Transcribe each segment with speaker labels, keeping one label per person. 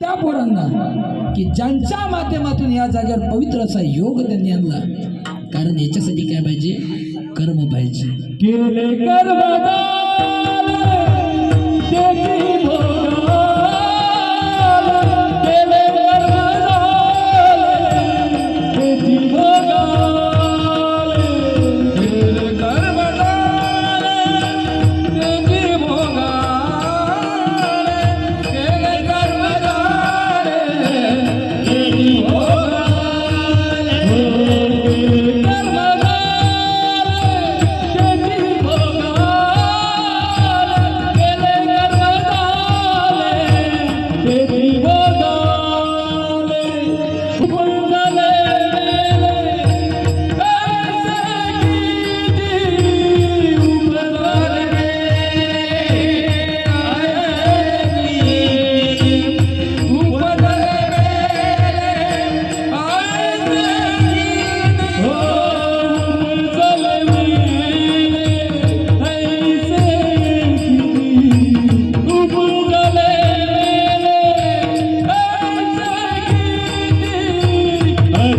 Speaker 1: त्या पोरांना की ज्यांच्या माध्यमातून या जागेवर पवित्र असा योग त्यांनी आणला. कारण याच्यासाठी काय पाहिजे? कर्म पाहिजे.
Speaker 2: केले
Speaker 1: कर्म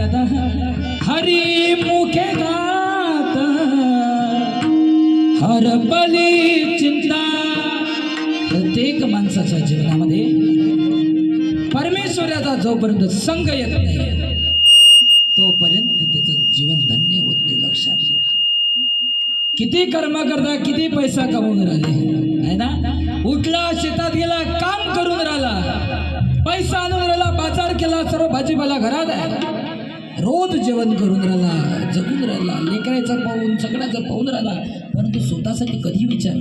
Speaker 1: गाता हरी मुखे गात. हरपली चिंता. प्रत्येक माणसाच्या जीवनामध्ये परमेश्वराचा जोपर्यंत संघ येत नाही तोपर्यंत त्याचं जीवन धन्य होत नाही लक्षात घ्या. किती कर्म करता किती पैसा कमवून राहिले आहे ना? उठला शेतात गेला काम करून राहिला. पैसा आणून राहिला बाजार केला सर्व भाजीपाला घरात आहे. रोज जेवण करून राहिला जगून राहिला लेकरायचा पाहून सगळ्याचा पाहून राहिला परंतु स्वतःसाठी कधी विचार